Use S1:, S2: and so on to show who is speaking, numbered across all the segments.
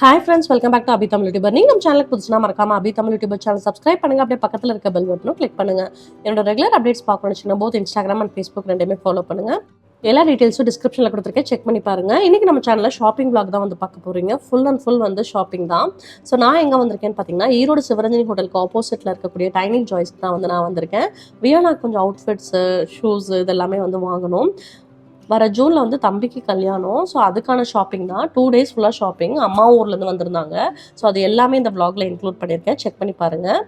S1: Hi friends welcome back to Abhi Tamil youtuber நீங்கள் நம்ம சேனலுக்கு புதுசுனா மறக்காம Abhi Tamil youtuber channel subscribe பண்ணுங்க. அப்படியே பக்கத்தில் இருக்க பெல் பட்டனும் கிளிக் பண்ணுங்க. என்னோட ரெகுலர் அப்டேட்ஸ் பார்க்கணும்னு போத் இன்ஸ்டாகிராம் அண்ட் ஃபேஸ்புக் ரெண்டுமே ஃபாலோ பண்ணுங்க. எல்லா டீட்டெயில்ஸும் டிஸ்கிரிப்ஷனில் கொடுத்துருக்கேன். செக் பண்ணி பாருங்க. இன்னைக்கு நம்ம சேனலில் ஷாப்பிங் பிளாக் தான் வந்து பார்க்க போறீங்க. ஃபுல் அண்ட் ஃபுல் வந்து ஷாப்பிங் தான். ஸோ நான் எங்கே வந்திருக்கேன்னு பார்த்தீங்கன்னா ஈரோடு சிவரஞ்சனி ஹோட்டலுக்கு ஆப்போசிட்டில் இருக்கக்கூடிய டைனிங் ஜாய்ஸ்க்கு தான் வந்து நான் வந்திருக்கேன். வியானா கொஞ்சம் அவுட்ஃபிட்ஸு ஷூஸ் இது எல்லாமே வந்து வாங்கணும். வர ஜூனில் வந்து தம்பிக்கு கல்யாணம். ஸோ அதுக்கான ஷாப்பிங் தான். டூ டேஸ் ஃபுல்லாக ஷாப்பிங் அம்மா ஊர்லேருந்து வந்திருந்தாங்க. ஸோ அது எல்லாமே இந்த vlogல இன்க்ளூட் பண்ணியிருக்கேன். செக் பண்ணி பாருங்கள்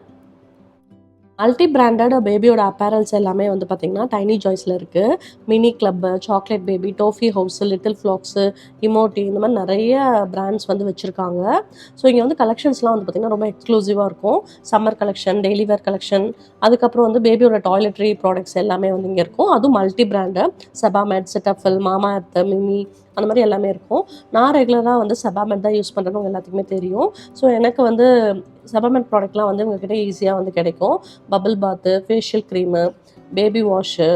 S1: மல்டி பிராண்டட் பேபியோட அப்பேரல்ஸ் எல்லாமே வந்து பார்த்திங்கன்னா டைனி ஜாய்ஸில் இருக்குது mini club chocolate baby toffee house little flocks இமோட்டி இந்த மாதிரி நிறைய பிராண்ட்ஸ் வந்து வச்சுருக்காங்க. ஸோ இங்கே வந்து கலெக்ஷன்ஸ்லாம் வந்து பார்த்திங்கன்னா ரொம்ப எக்ஸ்க்ளூசிவாக இருக்கும். Summer collection daily wear collection அதுக்கப்புறம் வந்து பேபியோட டாய்லெட்ரி ப்ராடக்ட்ஸ் எல்லாமே வந்து இங்கே இருக்கும். அதுவும் மல்டி பிராண்டு செபாமெட் செட்டஃபில் மாமா எர்த்து மிமி அந்த மாதிரி எல்லாமே இருக்கும். நான் ரெகுலராக வந்து செபாமெட் தான் யூஸ் பண்ணுறது எல்லாத்துக்குமே தெரியும். ஸோ எனக்கு வந்து செபாமெட் ப்ராடக்ட்லாம் வந்து உங்ககிட்ட ஈஸியாக வந்து கிடைக்கும். பபிள் பாத்து ஃபேஷியல் க்ரீமு பேபி வாஷு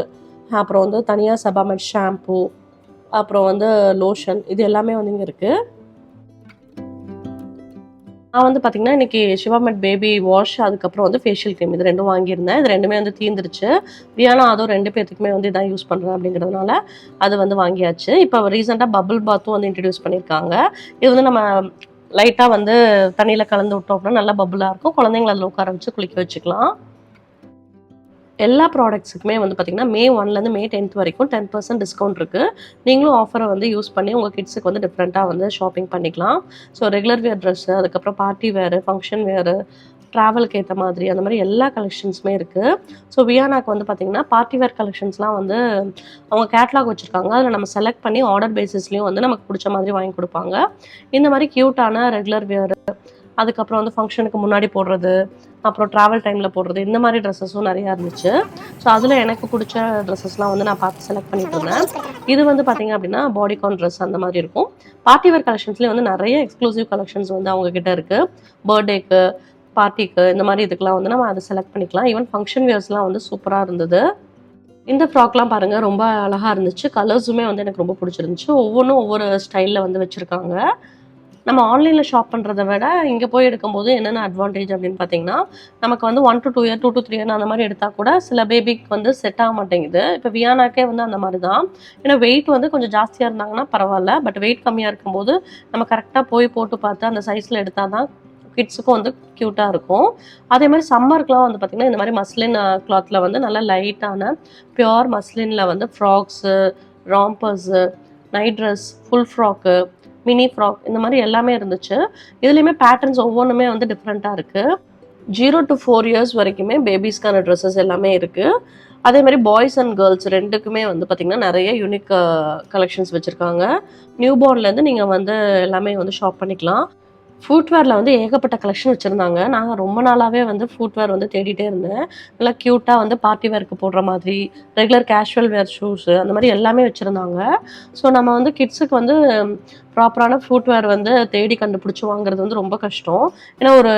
S1: அப்புறம் வந்து தனியாக செபாமெட் ஷாம்பு அப்புறம் வந்து லோஷன் இது எல்லாமே வந்து இங்கே இருக்குது நான் வந்து பார்த்தீங்கன்னா இன்னைக்கு சிவாமெட் பேபி வாஷ் அதுக்கப்புறம் வந்து ஃபேஷியல் க்ரீம் இது ரெண்டும் வாங்கியிருந்தேன். இது ரெண்டுமே வந்து தீர்ந்துருச்சு வியானா அதுவும் ரெண்டு பேர்த்துக்குமே வந்து இதான் யூஸ் பண்ணுறேன் அப்படிங்கிறதுனால அது வந்து வாங்கியாச்சு. இப்போ ரீசெண்டாக பபுள் பாத்தும் வந்து இன்ட்ரடியூஸ் பண்ணியிருக்காங்க. இது வந்து நம்ம லைட்டாக வந்து தண்ணியில் கலந்து விட்டோம் அப்படின்னா நல்லா பபுளாக இருக்கும். குழந்தைங்கள அதில் உட்கார வச்சு குளிக்க வச்சுக்கலாம். எல்லா ப்ராடக்ட்ஸுக்குமே வந்து பார்த்திங்கன்னா மே ஒன்லேருந்து மே டென்த் வரைக்கும் டென் பர்சன்ட் டிஸ்கவுண்ட் இருக்குது நீங்களும் ஆஃபரை வந்து யூஸ் பண்ணி உங்கள் கிட்ஸுக்கு வந்து டிஃப்ரெண்ட்டாக வந்து ஷாப்பிங் பண்ணிக்கலாம். ஸோ ரெகுலர் வேர் ட்ரெஸ்ஸு அதுக்கப்புறம் பார்ட்டி வேறு ஃபங்க்ஷன் வேறு ட்ராவலுக்கு ஏற்ற மாதிரி அந்த மாதிரி எல்லா கலெக்ஷன்ஸுமே இருக்குது ஸோ வியானாக்கு வந்து பார்த்திங்கன்னா பார்ட்டி வேர் கலெக்ஷன்ஸ்லாம் வந்து அவங்க கேட்லாக் வச்சுருக்காங்க. அதில் நம்ம செலக்ட் பண்ணி ஆர்டர் பேசிஸ்லேயும் வந்து நமக்கு பிடிச்ச மாதிரி வாங்கி கொடுப்பாங்க. இந்த மாதிரி க்யூட்டான ரெகுலர் வேர் அதுக்கப்புறம் வந்து ஃபங்க்ஷனுக்கு முன்னாடி போடுறது அப்புறம் ட்ராவல் டைமில் போடுறது இந்த மாதிரி ட்ரெஸ்ஸஸும் நிறையா இருந்துச்சு. ஸோ அதில் எனக்கு பிடிச்ச ட்ரெஸ்ஸஸ்லாம் வந்து நான் பார்த்து செலக்ட் பண்ணிட்டு இருந்தேன். இது வந்து பார்த்தீங்க அப்படின்னா பாடிகான் ட்ரெஸ் அந்த மாதிரி இருக்கும். பார்ட்டி வேர் கலெக்ஷன்ஸ்லேயே வந்து நிறைய எக்ஸ்க்ளூசிவ் கலெக்ஷன்ஸ் வந்து அவங்கக்கிட்ட இருக்குது பர்த்டேக்கு பார்ட்டிக்கு இந்த மாதிரி இதுக்கெலாம் வந்து நம்ம அதை செலக்ட் பண்ணிக்கலாம். ஈவன் ஃபங்க்ஷன் வியர்ஸ்லாம் வந்து சூப்பராக இருந்தது. இந்த ஃப்ராக்லாம் பாருங்கள் ரொம்ப அழகாக இருந்துச்சு. கலர்ஸுமே வந்து எனக்கு ரொம்ப பிடிச்சிருந்துச்சு. ஒவ்வொன்றும் ஒவ்வொரு ஸ்டைலில் வந்து வச்சுருக்காங்க. நம்ம ஆன்லைனில் ஷாப் பண்ணுறத விட இங்கே போய் எடுக்கும்போது என்னென்ன அட்வான்டேஜ் அப்படின்னு பார்த்தீங்கன்னா நமக்கு வந்து one to two year two to three year அந்த மாதிரி எடுத்தால் கூட சில பேபிக்கு வந்து செட் ஆக மாட்டேங்குது. இப்போ வியானாக்கே வந்து அந்த மாதிரி தான் ஏன்னா வெயிட் வந்து கொஞ்சம் ஜாஸ்தியாக இருந்தாங்கன்னா பரவாயில்ல. பட் வெயிட் கம்மியாக இருக்கும்போது நம்ம கரெக்டாக போய் போட்டு பார்த்து அந்த சைஸில் எடுத்தால் தான் கிட்ஸுக்கும் வந்து க்யூட்டாக இருக்கும். அதே மாதிரி சம்மருக்குலாம் வந்து பார்த்திங்கன்னா இந்த மாதிரி மஸ்லின் கிளாத்தில் வந்து நல்லா லைட்டான பியோர் மஸ்லினில் வந்து frocks rompers night dress full frock mini frock இந்த மாதிரி எல்லாமே இருந்துச்சு. இதுலேயுமே பேட்டர்ன்ஸ் ஒவ்வொன்றுமே வந்து டிஃப்ரெண்ட்டாக இருக்குது ஜீரோ டு ஃபோர் இயர்ஸ் வரைக்குமே பேபிஸ்க்கான ட்ரெஸ்ஸஸ் எல்லாமே இருக்குது அதே மாதிரி பாய்ஸ் அண்ட் கேர்ள்ஸ் ரெண்டுக்குமே வந்து பார்த்திங்கன்னா நிறைய யூனிக் கலெக்ஷன்ஸ் uh, வச்சுருக்காங்க. நியூ பார்ன்லேருந்து நீங்கள் வந்து எல்லாமே வந்து ஷாப் பண்ணிக்கலாம். ஃபுட்வேரில் வந்து ஏகப்பட்ட கலெக்ஷன் வச்சுருந்தாங்க. நாங்கள் ரொம்ப நாளாகவே வந்து ஃபுட்வேர் வந்து தேடிட்டே இருந்தேன். நல்லா க்யூட்டாக வந்து பார்ட்டி வேர்க்கு போடுற மாதிரி ரெகுலர் கேஷுவல் வேர் ஷூஸு அந்த மாதிரி எல்லாமே வச்சுருந்தாங்க. ஸோ நம்ம வந்து கிட்ஸுக்கு வந்து ப்ராப்பரான ஃபுட்வேர் வந்து தேடி கண்டுபிடிச்சி வாங்குறது வந்து ரொம்ப கஷ்டம். ஏன்னா ஒரு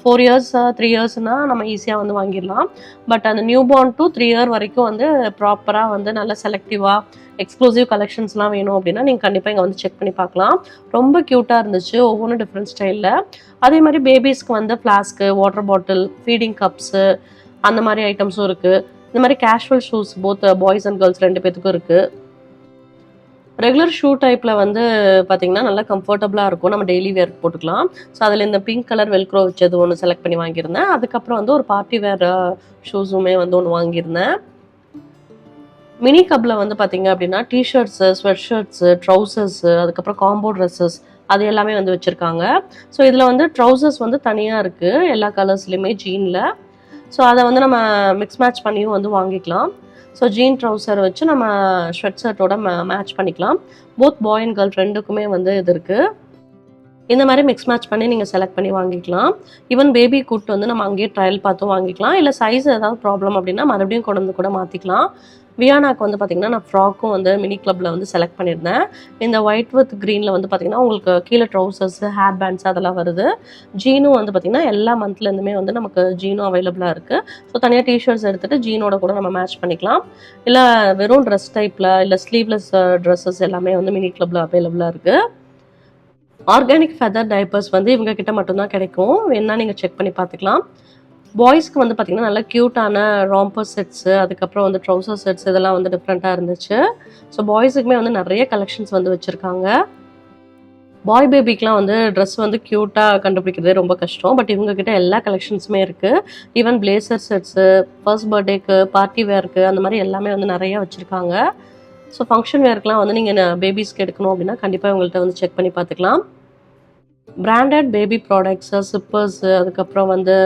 S1: ஃபோர் இயர்ஸ் த்ரீ இயர்ஸ்னால் நம்ம ஈஸியாக வந்து வாங்கிடலாம். பட் அந்த newborn two three year வரைக்கும் வந்து ப்ராப்பராக வந்து நல்ல செலக்டிவாக எக்ஸ்க்ளூசிவ் கலெக்ஷன்ஸ்லாம் வேணும் அப்படின்னா நீங்கள் கண்டிப்பாக இங்கே வந்து செக் பண்ணி பார்க்கலாம். ரொம்ப க்யூட்டாக இருந்துச்சு ஒவ்வொன்றும் டிஃப்ரெண்ட் ஸ்டைலில் அதே மாதிரி பேபிஸ்க்கு வந்து flask water bottle feeding cups அந்த மாதிரி ஐட்டம்ஸும் இருக்குது இந்த மாதிரி casual shoes both boys and girls ரெண்டு பேத்துக்கும் இருக்குது ரெகுலர் ஷூ டைப்பில் வந்து பார்த்திங்கன்னா நல்லா கம்ஃபர்டபுளாக இருக்கும். நம்ம டெய்லி வேர் போட்டுக்கலாம். ஸோ அதில் இந்த பிங்க் கலர் வெல்க்ரோ வச்சது ஒன்று செலக்ட் பண்ணி வாங்கியிருந்தேன். அதுக்கப்புறம் வந்து ஒரு பார்ட்டி வேர் ஷூஸுமே வந்து ஒன்று வாங்கியிருந்தேன். மினி கப்பில் வந்து பார்த்தீங்க அப்படின்னா டிஷர்ட்ஸு ஸ்வெட் ஷர்ட்ஸு ட்ரௌசர்ஸு அதுக்கப்புறம் காம்போ ட்ரெஸ்ஸஸ் அது எல்லாமே வந்து வச்சுருக்காங்க. ஸோ இதில் வந்து ட்ரௌசர்ஸ் வந்து தனியாக இருக்குது எல்லா கலர்ஸ்லையுமே ஜீனில் ஸோ அதை வந்து நம்ம மிக்ஸ் மேட்ச் பண்ணியும் வந்து வாங்கிக்கலாம். ஸோ ஜீன் ட்ரௌசர் வச்சு நம்ம ஷர்ட் ஷர்ட்டோட மேட்ச் பண்ணிக்கலாம். போத் பாய் அண்ட் கேர்ள் ரெண்டுக்குமே வந்து இது இருக்குது இந்த மாதிரி மிக்ஸ் மேட்ச் பண்ணி நீங்கள் செலக்ட் பண்ணி வாங்கிக்கலாம். ஈவன் பேபி கூட்டு வந்து நம்ம அங்கேயே ட்ரையல் பார்த்தும் வாங்கிக்கலாம். இல்லை சைஸ் ஏதாவது ப்ராப்ளம் அப்படின்னா மறுபடியும் கொண்டு வந்து கூட மாற்றிக்கலாம் வியானாக்கு வந்து பார்த்திங்கன்னா நான் ஃப்ராக்கும் வந்து மினி கிளப்பில் வந்து செலக்ட் பண்ணியிருந்தேன். இந்த ஒயிட் வித் க்ரீனில் வந்து பார்த்திங்கன்னா உங்களுக்கு கீழே ட்ரௌசர்ஸ் ஹேர் பேண்ட்ஸ் அதெல்லாம் வருது. ஜீனும் வந்து பார்த்திங்கன்னா எல்லா மந்த்லேருந்துமே வந்து நமக்கு ஜீனும் அவைலபிளாக இருக்குது ஸோ தனியாக டிஷர்ட்ஸ் எடுத்துகிட்டு ஜீனோட கூட நம்ம மேட்ச் பண்ணிக்கலாம். இல்லை வெறும் ட்ரெஸ் டைப்பில் இல்லை ஸ்லீவ்லெஸ் ட்ரெஸ்ஸஸ் எல்லாமே வந்து மினி கிளப்பில் அவைலபிளாக இருக்குது ஆர்கானிக் ஃபெதர் டைப்பர்ஸ் வந்து இவங்க கிட்ட மட்டும்தான் கிடைக்கும். வேணா நீங்கள் செக் பண்ணி பார்த்துக்கலாம். பாய்ஸ்க்கு வந்து பார்த்தீங்கன்னா நல்லா க்யூட்டான ராம்பர் செட்ஸு அதுக்கப்புறம் வந்து ட்ரௌசர் செட்ஸ் இதெல்லாம் வந்து டிஃப்ரெண்ட்டாக இருந்துச்சு. ஸோ பாய்ஸுக்குமே வந்து நிறைய கலெக்ஷன்ஸ் வந்து வச்சுருக்காங்க. பாய் பேபிக்கெலாம் வந்து ட்ரெஸ் வந்து க்யூட்டாக கண்டுபிடிக்கிறதே ரொம்ப கஷ்டம். பட் இவங்கக்கிட்ட எல்லா கலெக்ஷன்ஸுமே இருக்குது ஈவன் பிளேசர் செட்ஸு ஃபர்ஸ்ட் பர்த்டேக்கு பார்ட்டி வேர்க்கு அந்த மாதிரி எல்லாமே வந்து நிறைய வச்சுருக்காங்க. ஸோ ஃபங்க்ஷன் வேர்க்கெலாம் வந்து நீங்கள் பேபிஸ்க்கு எடுக்கணும் அப்படின்னா கண்டிப்பாக உங்கள்கிட்ட வந்து செக் பண்ணி பார்த்துக்கலாம். பிராண்டட் பேபி ப்ராடக்ட்ஸு சிப்பர்ஸு அதுக்கப்புறம் வந்து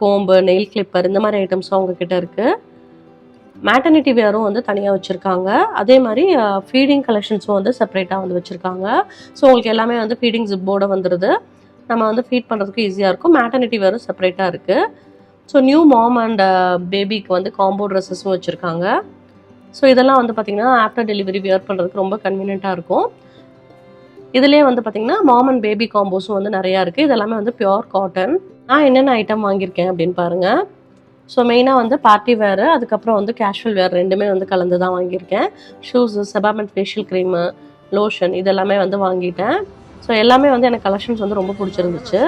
S1: கோம்பு நெயில் கிளிப்பர் இந்த மாதிரி ஐட்டம்ஸும் அவங்கக்கிட்ட இருக்குது மேட்டர்னிட்டி வேரும் வந்து தனியாக வச்சுருக்காங்க. அதே மாதிரி ஃபீடிங் கலெக்ஷன்ஸும் வந்து செப்பரேட்டாக வந்து வச்சுருக்காங்க. ஸோ உங்களுக்கு எல்லாமே வந்து ஃபீடிங் ஜிப்போட வந்துடுது நம்ம வந்து ஃபீட் பண்ணுறதுக்கு ஈஸியாக இருக்கும். மேட்டர்னிட்டி வேரும் செப்பரேட்டாக இருக்குது ஸோ நியூ மாம் அண்ட் பேபிக்கு வந்து காம்போ ட்ரெஸ்ஸஸும் வச்சுருக்காங்க. ஸோ இதெல்லாம் வந்து பார்த்திங்கன்னா ஆஃப்டர் டெலிவரி வியர் பண்ணுறதுக்கு ரொம்ப கன்வீனியண்ட்டாக இருக்கும். இதுலேயே வந்து பார்த்திங்கன்னா மாம் அண்ட் பேபி காம்போஸும் வந்து நிறையா இருக்குது இதெல்லாமே வந்து பியோர் காட்டன் நான் என்னென்ன ஐட்டம் வாங்கியிருக்கேன் அப்படின்னு பாருங்கள் ஸோ மெயினாக வந்து பார்ட்டி வேறு அதுக்கப்புறம் வந்து கேஷுவல் வேர் ரெண்டுமே வந்து கலந்து தான் வாங்கியிருக்கேன். Shoes Sebamed facial cream lotion இதெல்லாமே வந்து வாங்கிட்டேன். ஸோ எல்லாமே வந்து எனக்கு கலெக்ஷன்ஸ் வந்து ரொம்ப பிடிச்சிருந்துச்சு.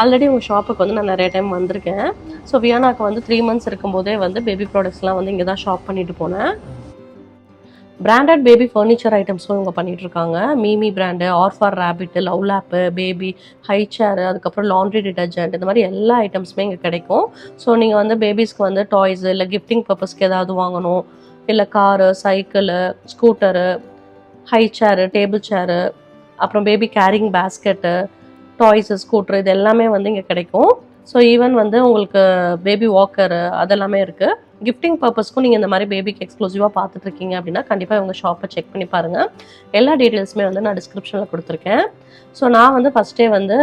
S1: ஆல்ரெடி உங்கள் ஷாப்புக்கு வந்து நான் நிறைய டைம் வந்திருக்கேன். ஸோ வியானாக்கு வந்து த்ரீ மந்த்ஸ் இருக்கும்போதே வந்து பேபி ப்ராடக்ட்ஸ்லாம் வந்து இங்கே தான் ஷாப் பண்ணிட்டு போனேன். பிராண்டட் பேபி ஃபர்னிச்சர் ஐட்டம்ஸும் இவங்க பண்ணிகிட்ருக்காங்க இருக்காங்க MeeMee brand R for rabbit LuvLap baby high chair அதுக்கப்புறம் லாண்ட்ரி டிட்டர்ஜென்ட் இந்த மாதிரி எல்லா ஐட்டம்ஸுமே இங்கே கிடைக்கும். ஸோ நீங்கள் வந்து பேபிஸ்க்கு வந்து டாய்ஸு இல்லை கிஃப்டிங் பர்பஸ்க்கு ஏதாவது வாங்கணும். இல்லை car cycle scooter high chair table chair அப்புறம் baby carrying basket toys scooter இது எல்லாமே வந்து இங்கே கிடைக்கும். ஸோ ஈவன் வந்து உங்களுக்கு பேபி வாக்கரு அதெல்லாமே இருக்குது கிஃப்டிங் பர்பஸ்க்கும் நீங்கள் இந்த மாதிரி பேபிக்கு எக்ஸ்க்ளூசிவாக பார்த்துட்ருக்கீங்க அப்படின்னா கண்டிப்பாக உங்கள் ஷாப்பை செக் பண்ணி பாருங்கள் எல்லா டீட்டெயில்ஸுமே வந்து நான் டிஸ்கிரிப்ஷனில் கொடுத்துருக்கேன். ஸோ நான் வந்து ஃபஸ்ட்டே வந்து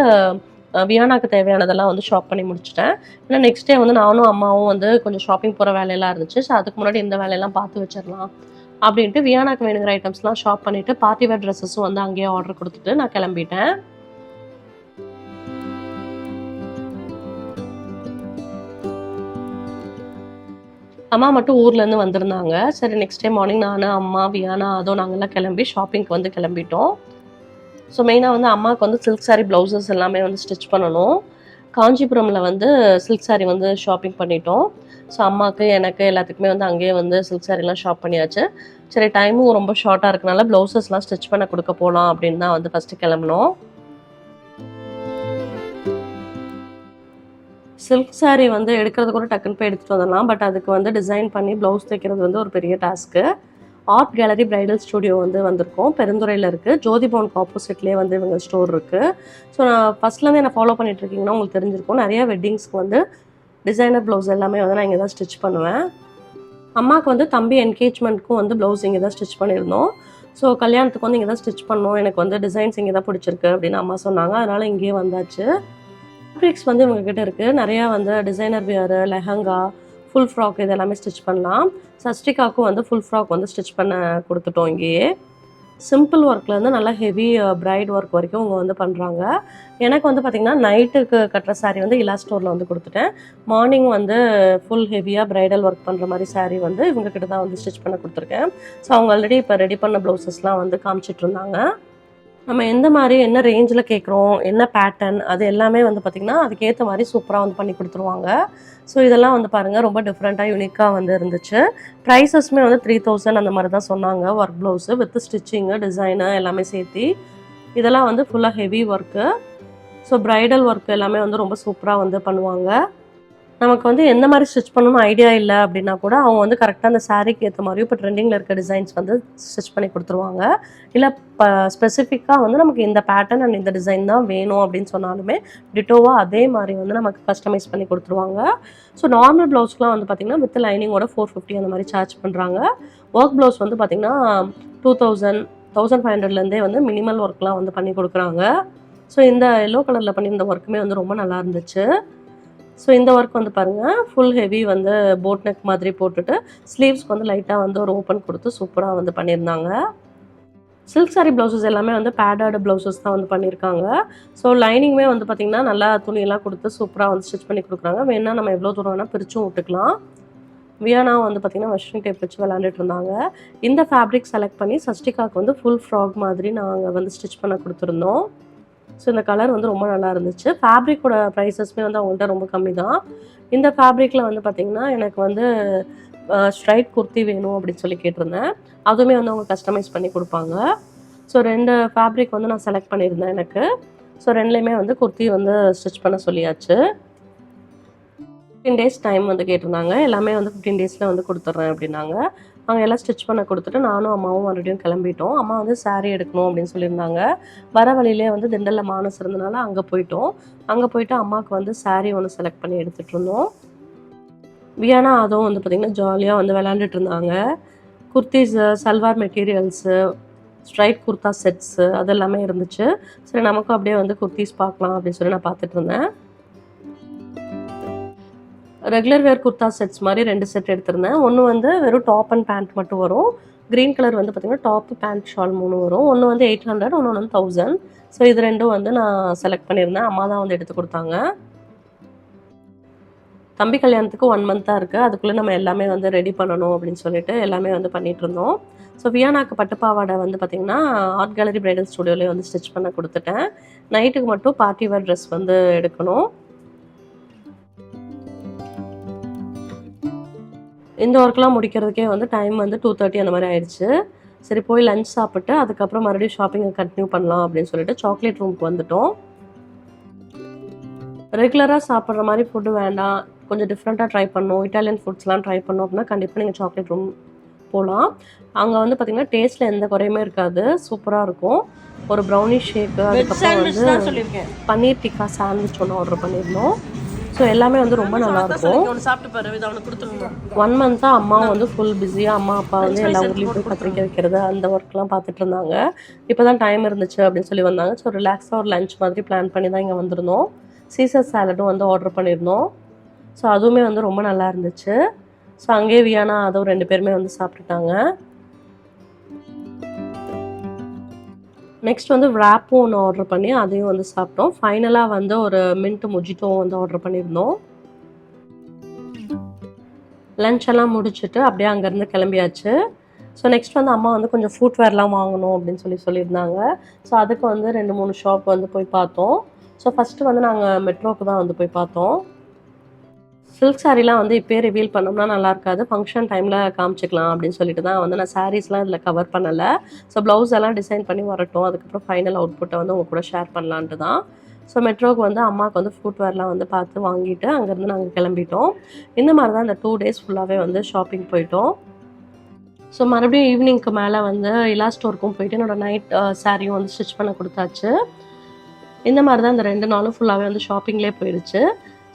S1: வியானாக்கு தேவையானதெல்லாம் வந்து ஷாப் பண்ணி முடிச்சிட்டேன். ஏன்னா நெக்ஸ்ட் டே வந்து நானும் அம்மாவும் வந்து கொஞ்சம் ஷாப்பிங் போகிற வேலையெல்லாம் இருந்துச்சு. ஸோ அதுக்கு முன்னாடி இந்த வேலையெல்லாம் பார்த்து வச்சிடலாம் அப்படின்ட்டு வியானாக்கு வேணுங்கிற ஐட்டம்ஸ்லாம் ஷாப் பண்ணிவிட்டு பார்ட்டி வேர் ட்ரெஸ்ஸஸும் வந்து அங்கேயே ஆர்டர் கொடுத்துட்டு நான் கிளம்பிட்டேன். அம்மா மட்டும் ஊர்லேருந்து வந்திருந்தாங்க. சரி நெக்ஸ்ட் டே மார்னிங் நான் அம்மா வியானா அதோ நாங்கள்லாம் கிளம்பி ஷாப்பிங்க்கு வந்து கிளம்பிட்டோம். ஸோ மெயினாக வந்து அம்மாவுக்கு வந்து சில்க் saree ப்ளவுசஸ் எல்லாமே வந்து ஸ்டிச் பண்ணணும். காஞ்சிபுரமில் வந்து சில்க் saree வந்து ஷாப்பிங் பண்ணிட்டோம். ஸோ அம்மாவுக்கு எனக்கு எல்லாத்துக்குமே வந்து அங்கேயே வந்து சில்க் சாரீலாம் ஷாப் பண்ணியாச்சு. சரி டைமும் ரொம்ப ஷார்ட்டாக இருக்கனால ப்ளவுசஸ்லாம் ஸ்டிச் பண்ண கொடுக்க போகலாம் அப்படின்னு தான் வந்து ஃபஸ்ட்டு கிளம்புனோம். சில்க் சாரீ வந்து எடுக்கிறது கூட டக்குன்னு போய் எடுத்துகிட்டு வந்துடலாம். பட் அதுக்கு வந்து டிசைன் பண்ணி ப்ளவுஸ் தைக்கிறது வந்து ஒரு பெரிய task art gallery bridal studio வந்து வந்திருக்கோம். பெருந்துறையில் இருக்குது ஜோதி பவனுக்கு ஆப்போசிட்லேயே வந்து இவங்க ஸ்டோர் இருக்குது ஸோ நான் ஃபஸ்ட்லேருந்து என்ன ஃபாலோ பண்ணிட்டு இருக்கீங்கன்னா உங்களுக்கு தெரிஞ்சிருக்கும். நிறைய வெட்டிங்ஸ்க்கு வந்து டிசைனர் ப்ளவுஸ் எல்லாமே வந்து நான் இங்கே தான் ஸ்டிச் பண்ணுவேன். அம்மாவுக்கு வந்து தம்பி என்கேஜ்மெண்ட்க்கும் வந்து ப்ளவுஸ் இங்கே தான் ஸ்டிச் பண்ணியிருந்தோம். ஸோ கல்யாணத்துக்கு வந்து இங்கே தான் ஸ்டிச் பண்ணோம். எனக்கு வந்து டிசைன்ஸ் இங்கே தான் பிடிச்சிருக்கு அப்படின்னு அம்மா சொன்னாங்க. அதனால் இங்கேயே வந்தாச்சு. ஃபேப்ரிக்ஸ் வந்து இவங்கக்கிட்ட இருக்குது நிறையா வந்து designer wear lehenga full frock இது எல்லாமே ஸ்டிச் பண்ணலாம். சஸ்டிகாக்கும் வந்து ஃபுல் ஃப்ராக் வந்து ஸ்டிச் பண்ண கொடுத்துட்டோம் இங்கேயே. சிம்பிள் ஒர்க்லேருந்து நல்லா ஹெவி பிரைட் ஒர்க் வரைக்கும் அவங்க வந்து பண்ணுறாங்க எனக்கு வந்து பார்த்திங்கன்னா நைட்டுக்கு கட்டுற சாரீ வந்து இலா ஸ்டோரில் வந்து கொடுத்துட்டேன். மார்னிங் வந்து ஃபுல் ஹெவியாக பிரைடல் ஒர்க் பண்ணுற மாதிரி சாரீ வந்து இவங்கக்கிட்ட தான் வந்து ஸ்டிச் பண்ண கொடுத்துருக்கேன். ஸோ அவங்க ஆல்ரெடி இப்போ ரெடி பண்ண ப்ளவுசஸ்லாம் வந்து காமிச்சிட்டு இருந்தாங்க. நம்ம எந்த மாதிரி என்ன ரேஞ்சில் கேட்குறோம் என்ன பேட்டர்ன் அது எல்லாமே வந்து பார்த்திங்கன்னா அதுக்கேற்ற மாதிரி சூப்பராக வந்து பண்ணி கொடுத்துருவாங்க. ஸோ இதெல்லாம் வந்து பாருங்கள் ரொம்ப டிஃப்ரெண்ட்டாக யூனிக்காக வந்து இருந்துச்சு. ப்ரைஸஸ்மே வந்து த்ரீ தௌசண்ட் அந்த மாதிரி தான் சொன்னாங்க work blouse with stitching design எல்லாமே சேர்த்து. இதெல்லாம் வந்து ஃபுல்லாக heavy work so bridal work எல்லாமே வந்து ரொம்ப சூப்பராக வந்து பண்ணுவாங்க. நமக்கு வந்து எந்த மாதிரி ஸ்டிச் பண்ணணும்னு ஐடியா இல்லை அப்படின்னா கூட அவங்க வந்து கரெக்டாக அந்த சாரீக்கு ஏற்ற மாதிரியும் இப்போ ட்ரெண்டிங்கில் இருக்க டிசைன்ஸ் வந்து ஸ்டிச் பண்ணி கொடுத்துருவாங்க. இல்லை இப்போ ஸ்பெசிஃபிக்காக வந்து நமக்கு இந்த பேட்டர்ன் அண்ட் இந்த டிசைன் தான் வேணும் அப்படின்னு சொன்னாலுமே டிட்டோவாக அதே மாதிரி வந்து நமக்கு கஸ்டமைஸ் பண்ணி கொடுத்துருவாங்க. ஸோ நார்மல் ப்ளவுஸ்க்குலாம் வந்து பார்த்திங்கன்னா வித் லைனிங்கோட ஃபோர் ஃபிஃப்டி அந்த மாதிரி சார்ஜ் பண்ணுறாங்க ஒர்க் ப்ளவுஸ் வந்து பார்த்திங்கன்னா டூ தௌசண்ட் தௌசண்ட் ஃபைவ் ஹண்ட்ரட்லேருந்தே வந்து மினிமல் ஒர்க்லாம் வந்து பண்ணி கொடுக்குறாங்க. ஸோ இந்த எல்லோ கலரில் பண்ணியிருந்த ஒர்க்குமே வந்து ரொம்ப நல்லா இருந்துச்சு. ஸோ இந்த ஒர்க் வந்து பாருங்கள் ஃபுல் ஹெவி வந்து போட் நெக் மாதிரி போட்டுட்டு ஸ்லீவ்ஸ்க்கு வந்து லைட்டாக வந்து ஒரு ஓப்பன் கொடுத்து சூப்பராக வந்து பண்ணியிருந்தாங்க. சில்க் சாரி ப்ளவுசஸ் எல்லாமே வந்து பேடர்டு ப்ளவுசஸ் தான் வந்து பண்ணியிருக்காங்க. ஸோ லைனிங்குமே வந்து பார்த்திங்கன்னா நல்லா துணியெல்லாம் கொடுத்து சூப்பராக வந்து ஸ்டிச் பண்ணி கொடுக்குறாங்க. வேணால் நம்ம எவ்வளோ தூரம் வேணால் பிரிச்சும் விட்டுக்கலாம். வியானா வந்து பார்த்திங்கன்னா வெஸ்டர்ன் டேப் வச்சு விளாண்டுட்டு இருந்தாங்க. இந்த ஃபேப்ரிக் செலக்ட் பண்ணி சஷ்டிகாவுக்கு வந்து ஃபுல் ஃப்ராக் மாதிரி நாங்கள் வந்து ஸ்டிச் பண்ண கொடுத்துருந்தோம். ஸோ இந்த கலர் வந்து ரொம்ப நல்லா இருந்துச்சு. ஃபேப்ரிக்கோட ப்ரைஸஸ்மே வந்து அவங்கள்ட்ட ரொம்ப கம்மி தான் இந்த ஃபேப்ரிக்கில் வந்து பார்த்திங்கன்னா எனக்கு வந்து ஸ்ட்ரைட் குர்த்தி வேணும் அப்படின்னு சொல்லி கேட்டிருந்தேன். அதுவுமே வந்து அவங்க கஸ்டமைஸ் பண்ணி கொடுப்பாங்க. ஸோ ரெண்டு ஃபேப்ரிக் வந்து நான் செலக்ட் பண்ணியிருந்தேன் எனக்கு. ஸோ ரெண்டுலேயுமே வந்து குர்த்தி வந்து ஸ்டிச் பண்ண சொல்லியாச்சு. ஃபிஃப்டீன் டேஸ் டைம் வந்து கேட்டிருந்தாங்க. எல்லாமே வந்து ஃபிஃப்டீன் டேஸில் வந்து கொடுத்துட்றேன் அப்படின்னாங்க. அவங்க எல்லாம் ஸ்டிச் பண்ண கொடுத்துட்டு நானும் அம்மாவும் மறுபடியும் கிளம்பிட்டோம். அம்மா வந்து சாரீ எடுக்கணும் அப்படின்னு சொல்லியிருந்தாங்க. வர வழியிலே வந்து திண்டலில் மானஸ் இருந்தனால அங்கே போயிட்டோம். அங்கே போயிட்டு அம்மாவுக்கு வந்து சாரீ ஒன்று செலக்ட் பண்ணி எடுத்துகிட்டு இருந்தோம். வியானா அதுவும் வந்து பார்த்திங்கன்னா ஜாலியாக வந்து விளாண்டுட்டு இருந்தாங்க. Kurtis salwar materials straight kurta sets அதெல்லாமே இருந்துச்சு. சரி நமக்கும் அப்படியே வந்து குர்த்திஸ் பார்க்கலாம் அப்படின்னு சொல்லி நான் பார்த்துட்டு இருந்தேன். ரெகுலர் வேர் குர்தா செட்ஸ் மாதிரி ரெண்டு செட் எடுத்திருந்தேன். ஒன்று வந்து வெறும் டாப் அண்ட் பேண்ட் மட்டும் வரும். க்ரீன் கலர் வந்து பார்த்திங்கன்னா டாப் பேண்ட் ஷால் மூணு வரும். ஒன்று வந்து எயிட் ஹண்ட்ரட் ஒன்று வந்து தௌசண்ட் ஸோ இது ரெண்டும் வந்து நான் செலக்ட் பண்ணியிருந்தேன். அம்மா தான் வந்து எடுத்து கொடுத்தாங்க. தம்பி கல்யாணத்துக்கு ஒன் மந்த்தாக இருக்குது அதுக்குள்ளே நம்ம எல்லாமே வந்து ரெடி பண்ணணும் அப்படின்னு சொல்லிட்டு எல்லாமே வந்து பண்ணிகிட்டு இருந்தோம். ஸோ வியானாக்கு பட்டுப்பாவாடை வந்து பார்த்திங்கன்னா ஆர்ட் கேலரி பிரைடல் ஸ்டுடியோலேயே வந்து ஸ்டிச் பண்ண கொடுத்துட்டேன். நைட்டுக்கு மட்டும் பார்ட்டி வேர் ட்ரெஸ் வந்து எடுக்கணும். இந்த ஒர்க்லாம் முடிக்கிறதுக்கே வந்து டைம் வந்து டூ தேர்ட்டி அந்த மாதிரி ஆயிடுச்சு. சரி போய் லஞ்ச் சாப்பிட்டு அதுக்கப்புறம் மறுபடியும் ஷாப்பிங்கை கண்டினியூ பண்ணலாம் அப்படின்னு சொல்லிட்டு சாக்லேட் ரூமுக்கு வந்துட்டோம். ரெகுலராக சாப்பிட்ற மாதிரி ஃபுட்டு வேண்டாம். கொஞ்சம் டிஃப்ரெண்ட்டாக ட்ரை பண்ணணும் இட்டாலியன் ஃபுட்ஸ்லாம் ட்ரை பண்ணோம் அப்படின்னா கண்டிப்பாக நீங்கள் சாக்லேட் ரூம் போகலாம் அங்கே வந்து பார்த்தீங்கன்னா டேஸ்ட்டில் எந்த குறையுமே இருக்காது. சூப்பராக இருக்கும். ஒரு ப்ரௌனி ஷேக்கு அதுக்கப்புறம் வந்து பன்னீர் டிக்கா சாண்ட்விச் ஒன்று ஆர்டர் பண்ணியிருந்தோம். ஸோ எல்லாமே வந்து ரொம்ப நல்லா இருக்கும். ஒன் மந்த்தாக அம்மாவும் வந்து ஃபுல் பிஸியாக அம்மா அப்பா வந்து எல்லா ஊர்லேயும் போய் பத்திரிக்கை வைக்கிறது அந்த ஒர்க்லாம் பார்த்துட்டு இருந்தாங்க. இப்போ தான் டைம் இருந்துச்சு அப்படின்னு சொல்லி வந்தாங்க. ஸோ ரிலாக்ஸாக ஒரு லஞ்ச் மாதிரி பிளான் பண்ணி தான் இங்கே வந்திருந்தோம். சீசர் சாலடும் வந்து ஆர்டர் பண்ணியிருந்தோம். ஸோ அதுவுமே வந்து ரொம்ப நல்லா இருந்துச்சு. ஸோ அங்கேயே வியானா அதுவும் ரெண்டு பேருமே வந்து சாப்பிட்டுட்டாங்க. நெக்ஸ்ட் வந்து wrap-உம் ஒன்று ஆர்டர் பண்ணி அதையும் வந்து சாப்பிட்டோம். ஃபைனலாக வந்து ஒரு மின்ட் முஜிட்டோவும் வந்து ஆர்டர் பண்ணியிருந்தோம். லஞ்ச் எல்லாம் முடிச்சுட்டு அப்படியே அங்கேருந்து கிளம்பியாச்சு. ஸோ நெக்ஸ்ட் வந்து அம்மா வந்து கொஞ்சம் ஃபுட்வேர்லாம் வாங்கணும் அப்படின்னு சொல்லி சொல்லியிருந்தாங்க. ஸோ அதுக்கு வந்து ரெண்டு மூணு ஷாப் வந்து போய் பார்த்தோம். ஸோ ஃபஸ்ட்டு வந்து நாங்கள் மெட்ரோக்கு தான் வந்து போய் பார்த்தோம். சில்க் சாரீலாம் வந்து இப்போயே ரிவீல் பண்ணோம்னா நல்லா இருக்காது ஃபங்க்ஷன் டைமில் காமிச்சிக்கலாம் அப்படின்னு சொல்லிட்டு தான் வந்து நான் சாரீஸ்லாம் இதில் கவர் பண்ணலை. ஸோ ப்ளவுஸ் எல்லாம் டிசைன் பண்ணி வரட்டும். அதுக்கப்புறம் ஃபைனல் அவுட்புட்டை வந்து உங்க கூட ஷேர் பண்ணலான்ட்டு தான். ஸோ மெட்ரோக்கு வந்து அம்மாவுக்கு வந்து ஃபுட்வேர்லாம் வந்து பார்த்து வாங்கிட்டு அங்கேருந்து நாங்கள் கிளம்பிட்டோம். இந்த மாதிரி தான் இந்த டூ டேஸ் ஃபுல்லாகவே வந்து ஷாப்பிங் போயிட்டோம். ஸோ மறுபடியும் ஈவினிங்க்கு மேலே வந்து இலா ஸ்டோருக்கும் போயிட்டு என்னோடய நைட் சாரியும் வந்து ஸ்டிச் பண்ண கொடுத்தாச்சு. இந்த மாதிரி தான் இந்த ரெண்டு நாளும் ஃபுல்லாகவே வந்து ஷாப்பிங்லேயே போயிடுச்சு.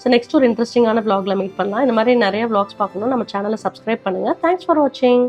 S1: ஸோ நெக்ஸ்ட் ஒரு இன்ட்ரெஸ்டிங்கான vlogல மீட் பண்ணலாம். இந்த மாதிரி நிறைய vlogs பார்க்கணும். நம்ம சேனலை சப்ஸ்கிரைப் பண்ணுங்கள் தேங்க்ஸ் ஃபார் வாட்சிங்